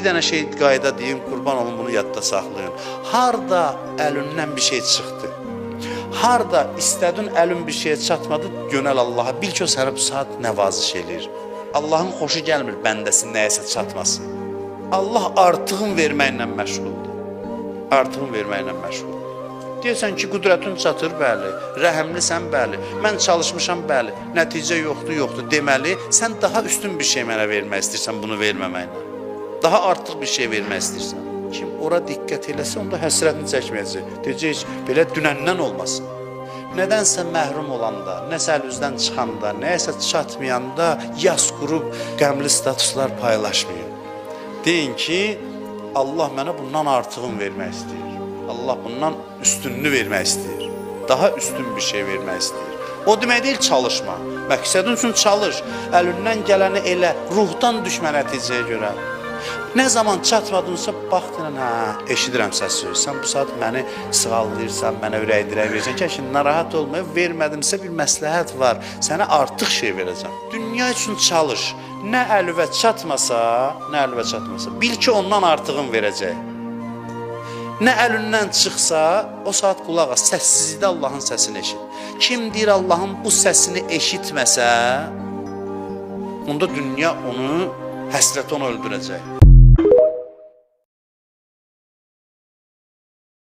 Bir dənə şey qayda deyim, qurban olun bunu yadda saxlayın. Harda əlindən bir şey çıxdı. Harda istədin əlin bir şeyə çatmadı, yönəl Allaha. Bil ki, o sənə bu saat nəvaziş eləyir. Allahın xoşu gəlmir bəndəsin nəyəsə çatmasın. Allah artığın verməklə məşğuldur. Artığın verməklə məşğuldur. Deyirsən ki, qüdrətin çatır, bəli. Rəhəmlisən, bəli. Mən çalışmışam, bəli. Nəticə yoxdur, yoxdur. Deməli, sən daha üstün bir şey mənə vermək istəyirsən bunu verməməklə. Daha artıq bir şey vermək istəyirsən. Kim ora diqqət eləsə, onda həsrətini çəkməyəcək. Deyəcək, belə dünəndən olmasın. Nədənsə məhrum olanda, nəsə əl üzdən çıxanda, nəyəsə çatmayanda yas qurub qəmli statuslar paylaşmayın. Deyin ki, Allah mənə bundan artığını vermək istəyir. Allah bundan üstününü vermək istəyir. Daha üstün bir şey vermək istəyir. O demək deyil çalışma. Məqsədin üçün çalış. Əlindən gələni elə, ruhdan düşmə nəticəyə görə. Nə zaman çatmadınsa baxdın, hə, eşidirəm səsi. Sən bu saat məni sığallayırsan, mənə ürək dirək verirsən. Kəşin narahat olma, vermədimsə bir məsləhət var. Sənə artıq şey verəcəm. Dünya üçün çalış. Nə əlvə çatmasa, nə əlvə çatmasa, bil ki, ondan artığın verəcək. Nə əlindən çıxsa, o saat qulaq as, səssizlikdə Allahın səsini eşit. Kim deyir Allahın bu səsini eşitməsə, onda dünya onu, həsrət onu öldürəcək.